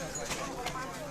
Gracias.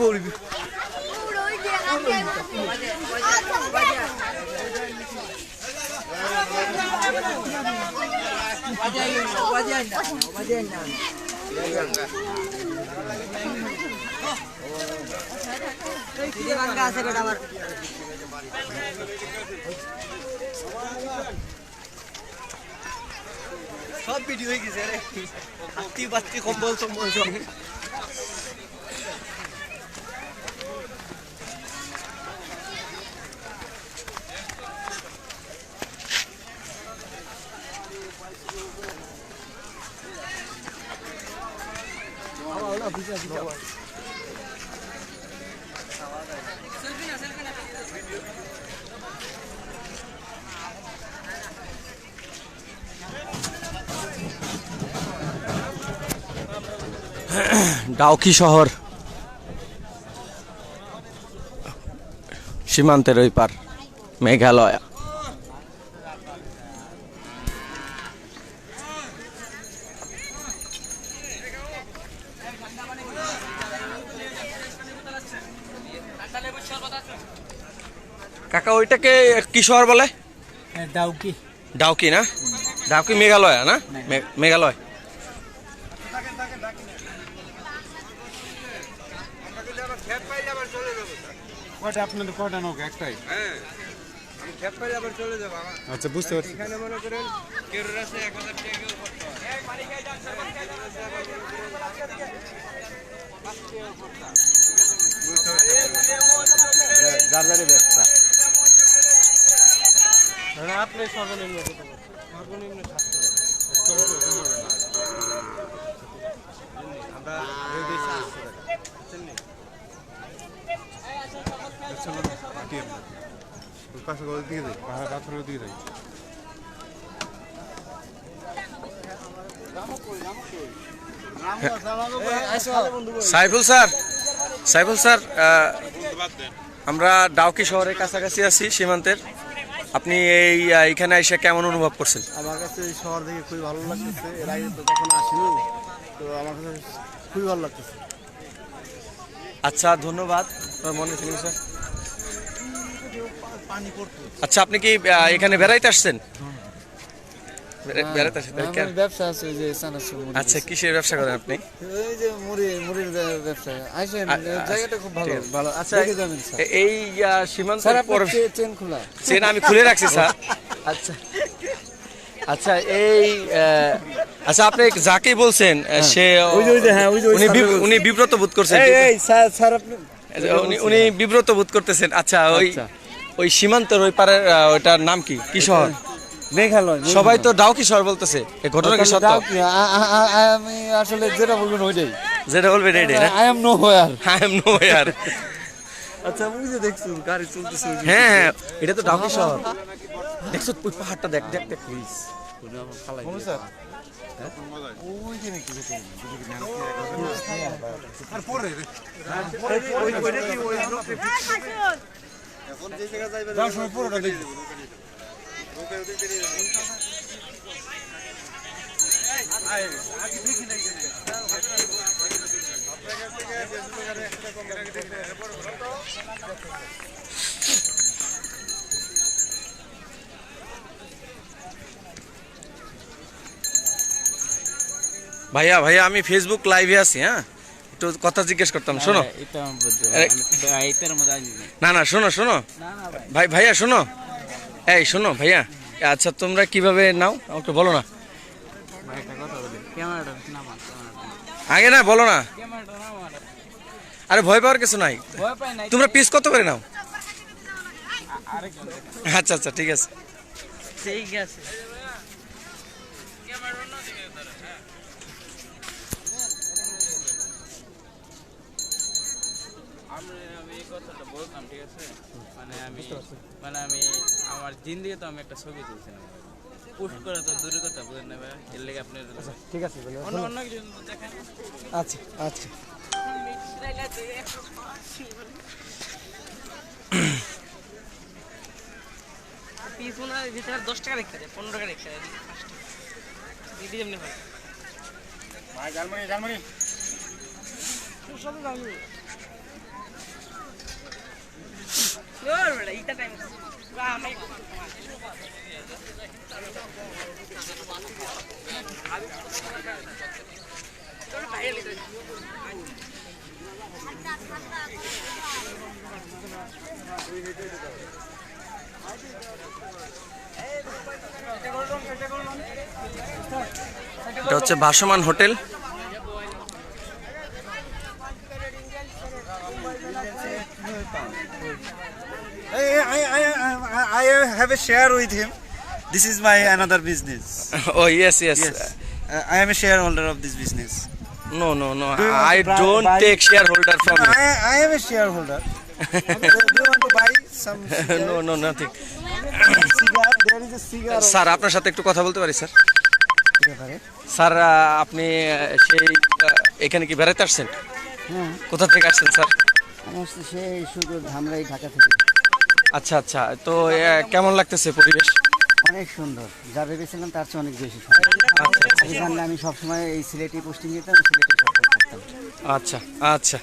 পড়বি সব video হয়ে গেছে রে। হাতি বাত্তি কম্বল সম্বল সব। ডাউকি শহর। সীমান্তের ওই পার মেঘালয়। কাকা ওইটাকে কি শহর বলে ডাউকি। ডাউকি না? ডাউকি মেঘালয় না? মেঘালয়। কয়টা আপনাদের কয়টা নৌকা? একটাই? আমি খেপ পাইলে আবার চলে যাব আমার আচ্ছা বুঝতে পারছি। এখানে মনে করেন কেউ আছে এক হাজার টাকা যারে ব্যবসা আপনি সর্বনিম্ন? সর্বনিম্ন আমরা নি? কাছে করে দিয়ে দেয় সাইফুল স্যার সাইফুল স্যার আমরা ডাউকি শহরের কাছাকাছি আছি সীমান্তের। আপনি এই এখানে এসে কেমন অনুভব করছেন? আমার কাছে এই শহর দেখে খুবই ভালো লাগতেছে। এর আগে তো কখনো আসিনি। তো আমার কাছে খুবই ভালো লাগতেছে। আচ্ছা ধন্যবাদ। মনে ছিল স্যার? আচ্ছা আপনি কি এখানে বেড়াইতে আসছেন? বেড়া- বেড়াইতে তাই কেন? ব্যবসা আছে যে চানাচুর আচ্ছা কিসের ব্যবসা করেন আপনি? ওই যে মুড়ি মুড়ির ব্যবসা আসেন আ- আ- জায়গাটা খুব ভালো ভালো। আচ্ছা এই সীমান্ত পর- চেন খোলা। চেন আমি খুলে রাখছি স্যার। আচ্ছা। আচ্ছা এই আচ্ছা আপনি যাকে বলছেন সে হ্যাঁ, উনি উনি বিব্রত বোধ করছেন এই এই স্যার স্যার আপনি উনি উনি বিব্রত বোধ করতেছেন। আচ্ছা ওই আচ্ছা। ওই সীমান্তের ওই পারের ওইটার নাম কি? কি শহর? মেঘালয় সবাই তো ডাউকি শহর বলতেছে। এই ঘটনা কি সত্য? আমি আসলে যেটা বলবেন ওইটাই। যেটা বলবেন রেডি না? I am no where I am no ইয়ার আচ্ছা বুঝে দেখছুন গাড়ি চলতেছে হ্যাঁ হ্যাঁ এটা তো ডাউকি শহর। দেখছ ওই পাহাড়টা দেখ দেখ দেখ প্লিজ আর পরে? ভাইয়া ভাইয়া আমি ফেসবুক লাইভে আছি হ্যাঁ? একটু কথা জিজ্ঞেস করতাম শোনো। না না শোনো শোনো। ভাই ভাইয়া শোনো। এই, শোনো ভাইয়া আচ্ছা তোমরা কীভাবে নাও? আমাকে বলো না। আগে না, বলো না। আরে, ভয় পাওয়ার কিছু নাই। তোমরা পিস কত করে নাও? আচ্ছা আচ্ছা ঠিক আছে। ঠিক আছে। এই কথাটা বলতাম ঠিক আছে? মানে আমি মানে আমি আমার জিন্দিগি তো আমি একটা ছবি তুলছিলাম। পোস্ট করা তো দূরের কথা বুঝেন না ভাই এর লেগে আপনার ঠিক আছে অন্য অন্য কিছু দেখেন। আচ্ছা আচ্ছা। ভিতরে দশ টাকা রেখে দেয় পনেরো টাকা রেখে দেয় দিদি যেমনি হয় ভাই জার্মানি জার্মানি এটা হচ্ছে ভাসমান hotel I, I, I, I a share with him. This is my another business. O yes yes Yes. Uh, I am a shareholder of this business. No no no Do you I to buy- buy- take shareholder from I, I am a shareholder. do, do you want to buy some no no nothing cigar? There is a cigar. Sir আপনার সাথে একটু কথা বলতে পারি sir sir আপনি সেই এখানে কি বেড়াতে আসছেন হ্যাঁ কোথা থেকে আসছেন স্যার আমি আসছি সেই শুধু ধামরাই ঢাকা থেকে আচ্ছা আচ্ছা। তো কেমন লাগতেছে পরিবেশ? অনেক সুন্দর। যা ভেবেছিলাম তার চেয়ে অনেক বেশি সুন্দর। আচ্ছা আমি সবসময় এই সিলেটি পোস্টিং নিতাম সিলেটি আচ্ছা আচ্ছা।